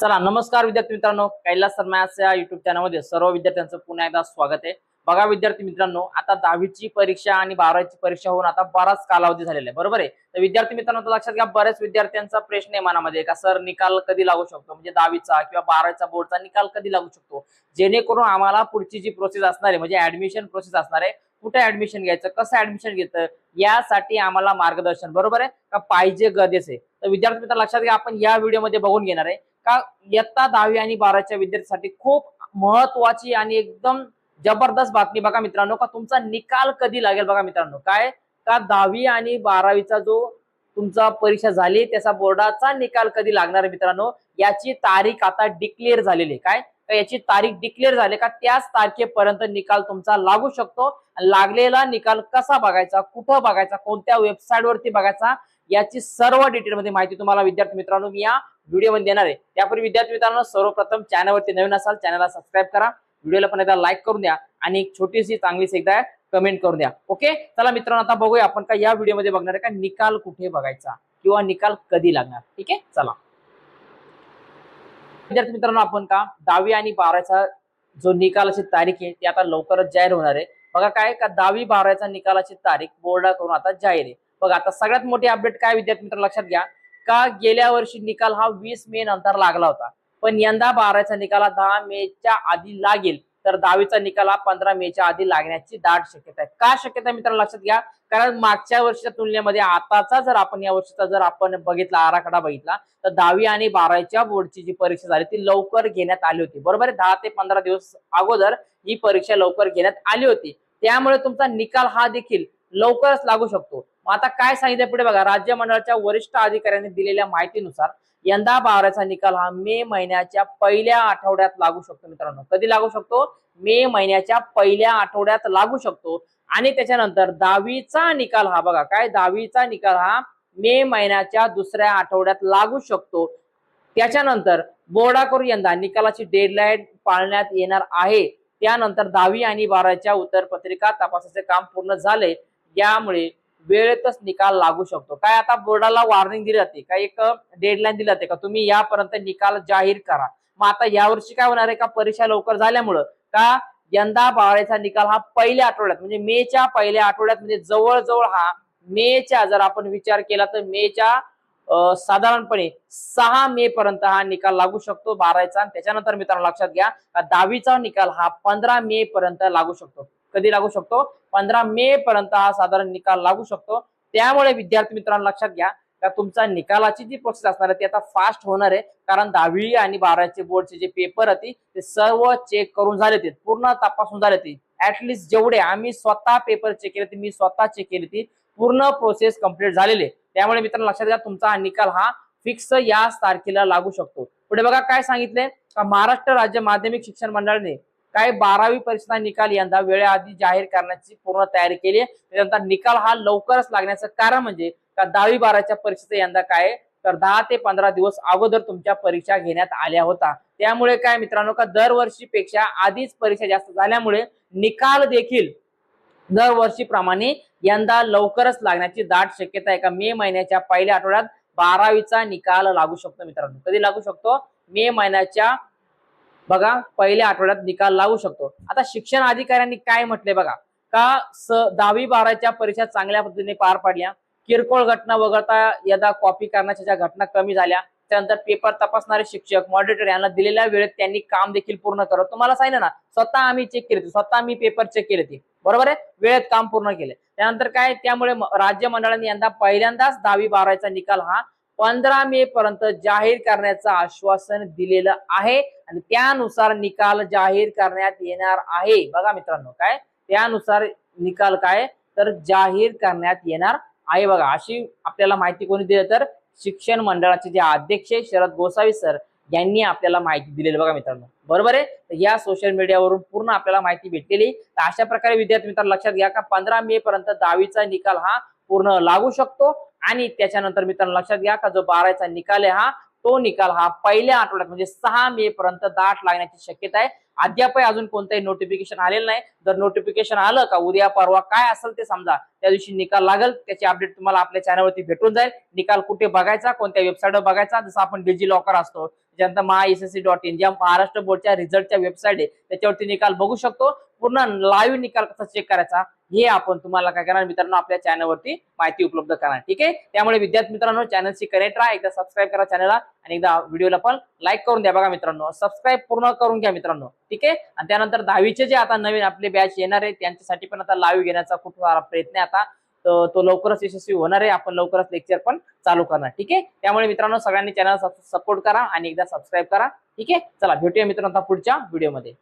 चला नमस्कार विद्यार्थी मित्रांनो. कैलास सरमास या युट्यूब चॅनलमध्ये सर्व विद्यार्थ्यांचं पुन्हा एकदा स्वागत आहे. बघा विद्यार्थी मित्रांनो आता दहावीची परीक्षा आणि बारावीची परीक्षा होऊन आता बराच कालावधी झालेला आहे. बरोबर आहे? तर विद्यार्थी मित्रांनो लक्षात घ्या बऱ्याच विद्यार्थ्यांचा प्रश्न आहे मनामध्ये का सर निकाल कधी लागू शकतो? म्हणजे दहावीचा किंवा बारावीचा बोर्डचा निकाल कधी लागू शकतो? जेणेकरून आम्हाला पुढची जी प्रोसेस असणार आहे म्हणजे ऍडमिशन प्रोसेस असणार आहे कुठे ऍडमिशन घ्यायचं कसं ऍडमिशन घ्यायचं यासाठी आम्हाला मार्गदर्शन बरोबर आहे? का पाहिजे गरजेचं आहे? तर विद्यार्थी मित्रांनो लक्षात घ्या आपण या व्हिडिओमध्ये बघून घेणार आहे. का इयत्ता दहावी आणि बारावीच्या विद्यार्थ्यांसाठी खूप महत्वाची आणि एकदम जबरदस्त बातमी बघा मित्रांनो का तुमचा निकाल कधी लागेल बघा मित्रांनो? काय? का दहावी आणि बारावीचा जो तुमचा परीक्षा झाली त्याचा बोर्डाचा निकाल कधी लागणार आहे मित्रांनो? याची तारीख आता डिक्लेअर झालेली आहे. काय? का याची तारीख डिक्लेअर झाली का त्याच तारखेपर्यंत निकाल तुमचा लागू शकतो. लागलेला निकाल कसा बघायचा कुठं बघायचा कोणत्या वेबसाईट वरती बघायचा याची सर्व डिटेल मध्ये माहिती तुम्हाला विद्यार्थी मित्रांनो मी या व्हिडिओमध्ये देणार आहे. त्यापूर्वी विद्यार्थी मित्रांनो सर्वप्रथम चॅनलवरती नवीन असाल चॅनलला सबस्क्राईब करा. व्हिडिओला पण एकदा लाईक करून द्या आणि एक छोटीशी चांगलीच एकदा कमेंट करून द्या. ओके चला मित्रांनो आता बघूया आपण का या व्हिडिओमध्ये बघणार आहे का? निकाल कुठे बघायचा किंवा निकाल कधी लागणार? ठीक आहे? चला. विद्यार्थी मित्रांनो आपण का दहावी आणि बारावीचा जो निकालाची तारीख आहे ती आता लवकरच जाहीर होणार आहे. बघा काय का? दहावी बारावीचा निकालाची तारीख बोर्डाकडून आता जाहीर आहे. बघा आता सगळ्यात मोठी अपडेट काय विद्यार्थी मित्र लक्षात घ्या. का गेल्या वर्षी निकाल हा वीस मे नंतर लागला होता? पण यंदा बारावीचा निकाल हा दहा मेच्या आधी लागेल तर दहावीचा निकाल हा पंधरा मेच्या आधी लागण्याची दाट शक्यता आहे. का शक्यता आहे मित्रांनो लक्षात घ्या. कारण मागच्या वर्षीच्या तुलनेमध्ये आताचा जर आपण या वर्षीचा जर आपण बघितला आराखडा बघितला तर दहावी आणि बारावीच्या बोर्डची जी परीक्षा झाली ती लवकर घेण्यात आली होती. बरोबर आहे? दहा ते पंधरा दिवस अगोदर ही परीक्षा लवकर घेण्यात आली होती. त्यामुळे तुमचा निकाल हा देखील लवकरच लागू शकतो. आता काय सांगितलं पुढे बघा राज्य मंडळाच्या वरिष्ठ अधिकाऱ्यांनी दिलेल्या माहितीनुसार यंदा बारावीचा निकाल हा मे महिन्याच्या पहिल्या आठवड्यात लागू शकतो मित्रांनो. कधी लागू शकतो? मे महिन्याच्या पहिल्या आठवड्यात लागू शकतो. आणि त्याच्यानंतर दहावीचा निकाल हा बघा काय दहावीचा निकाल हा मे महिन्याच्या दुसऱ्या आठवड्यात लागू शकतो. त्याच्यानंतर बोर्डाकडून यंदा निकालाची डेडलाईन पाळण्यात येणार आहे. त्यानंतर दहावी आणि बाराच्या उत्तरपत्रिका तपासाचे काम पूर्ण झाले यामुळे वेळेतच निकाल लागू शकतो. काय आता बोर्डाला वॉर्निंग दिली जाते? काय एक डेडलाईन दिली जाते का? तुम्ही यापर्यंत निकाल जाहीर करा. मग आता यावर्षी काय होणार आहे का? परीक्षा लवकर झाल्यामुळं का यंदा बारावीचा निकाल हा पहिल्या आठवड्यात म्हणजे मेच्या पहिल्या आठवड्यात म्हणजे जवळजवळ हा मेच्या जर आपण विचार केला तर मेच्या साधारणपणे सहा मे पर्यंत हा निकाल लागू शकतो बाराचा आणि त्याच्यानंतर मित्रांनो लक्षात घ्या दहावीचा निकाल हा पंधरा मे पर्यंत लागू शकतो. कधी लागू शकतो? पंधरा मे पर्यंत हा साधारण निकाल लागू शकतो. त्यामुळे विद्यार्थी मित्रांनो लक्षात घ्या का तुमचा निकालाची जी प्रोसेस असणार आहे ती आता फास्ट होणार आहे. कारण दहावी आणि बारावीचे बोर्डचे जे पेपर होती ते सर्व चेक करून झाले ते पूर्ण तपासून झाले होते. ऍटलिस्ट जेवढे आम्ही स्वतः पेपर चेक केले मी स्वतः चेक केली ती पूर्ण प्रोसेस कंप्लीट झालेली. त्यामुळे मित्रांनो लक्षात घ्या तुमचा निकाल हा फिक्स याच तारखेला लागू शकतो. पुढे बघा काय सांगितले? का महाराष्ट्र राज्य माध्यमिक शिक्षण मंडळाने काय बारावी परीक्षेचा निकाल यंदा वेळेआधी जाहीर करण्याची पूर्ण तयारी केली आहे. त्यानंतर निकाल हा लवकरच लागण्याचं कारण म्हणजे का दहावी बाराच्या परीक्षेचा यंदा काय तर दहा ते पंधरा दिवस अगोदर तुमच्या परीक्षा घेण्यात आल्या होता. त्यामुळे काय मित्रांनो का दरवर्षीपेक्षा आधीच परीक्षा जास्त झाल्यामुळे निकाल देखील दरवर्षीप्रमाणे यंदा लवकरच लागण्याची दाट शक्यता आहे का? मे महिन्याच्या पहिल्या आठवड्यात बारावीचा निकाल लागू शकतो मित्रांनो. कधी लागू शकतो? मे महिन्याच्या बघा पहिल्या आठवड्यात निकाल लागू शकतो. आता शिक्षण अधिकाऱ्यांनी काय म्हटले बघा? का स दहावी बाराच्या परीक्षा चांगल्या पद्धतीने पार पाडल्या? किरकोळ घटना वगळता यदा कॉपी करण्याच्या ज्या घटना कमी झाल्या त्यानंतर पेपर तपासणारे शिक्षक मॉडरेटर यांना दिलेल्या वेळेत त्यांनी काम देखील पूर्ण करत. तुम्हाला सांगितलं ना स्वतः आम्ही चेक केले स्वतः मी पेपर चेक केले ते बरोबर आहे? वेळेत काम पूर्ण केले. त्यानंतर काय? त्यामुळे राज्य मंडळाने यंदा पहिल्यांदाच दहावी बारावीचा निकाल हा पंधरा मे पर्यंत जाहीर करण्याचं आश्वासन दिलेलं आहे आणि त्यानुसार निकाल जाहीर करण्यात येणार आहे. बघा मित्रांनो काय? त्यानुसार निकाल काय? तर जाहीर करण्यात येणार आहे बघा. अशी आपल्याला माहिती कोणी दिली तर शिक्षण मंडळाचे जे अध्यक्ष शरद गोसावी सर यांनी आपल्याला माहिती दिलेली बघा मित्रांनो. बरोबर आहे? तर या सोशल मीडियावरून पूर्ण आपल्याला माहिती भेटलेली. तर अशा प्रकारे विद्यार्थी मित्रांनो लक्षात घ्या का पंधरा मे पर्यंत दहावीचा निकाल हा पूर्ण लागू शकतो. आणि त्याच्यानंतर मित्रांनो लक्षात घ्या का जो बाराचा निकाल आहे हा तो निकाल हा पहिल्या आठवड्यात म्हणजे सहा मे पर्यंत दाट लागण्याची शक्यता आहे. अद्यापही अजून कोणतंही नोटिफिकेशन आलेलं नाही. जर नोटिफिकेशन आलं का उद्या परवा काय असेल ते समजा त्या दिवशी निकाल लागेल त्याची अपडेट तुम्हाला आपल्या चॅनलवरती भेटून जाईल. निकाल कुठे बघायचा कोणत्या वेबसाईटवर बघायचा जसं आपण डिजी लॉकर असतो त्यानंतर Maha S S C dot in ज्या महाराष्ट्र बोर्डच्या रिझल्टच्या वेबसाईट आहे त्याच्यावरती निकाल बघू शकतो. पूर्ण लाईव्ह निकाल कसा चेक करायचा हे आपण तुम्हाला काय करणार मित्रांनो आपल्या चॅनलवरती माहिती उपलब्ध करणार ठीक आहे? त्यामुळे विद्यार्थी मित्रांनो चॅनलशी कनेक्ट राहा एकदा सबस्क्राईब करा चॅनलला आणि एकदा व्हिडिओला पण लाईक करून द्या बघा मित्रांनो सबस्क्राईब पूर्ण करून घ्या मित्रांनो ठीक आहे? आणि त्यानंतर दहावीचे जे आता नवीन आपले बॅच येणार आहे त्यांच्यासाठी पण आता लाईव्ह घेण्याचा खूप सारा प्रयत्न आहे आता. तो लवकरच यशस्वी होणार आहे आपण लवकरच लेक्चर पण चालू करणार ठीक आहे? त्यामुळे मित्रांनो सगळ्यांनी चॅनल सपोर्ट करा आणि एकदा सबस्क्राईब करा ठीक आहे? चला भेटूया मित्रांनो आता पुढच्या व्हिडिओमध्ये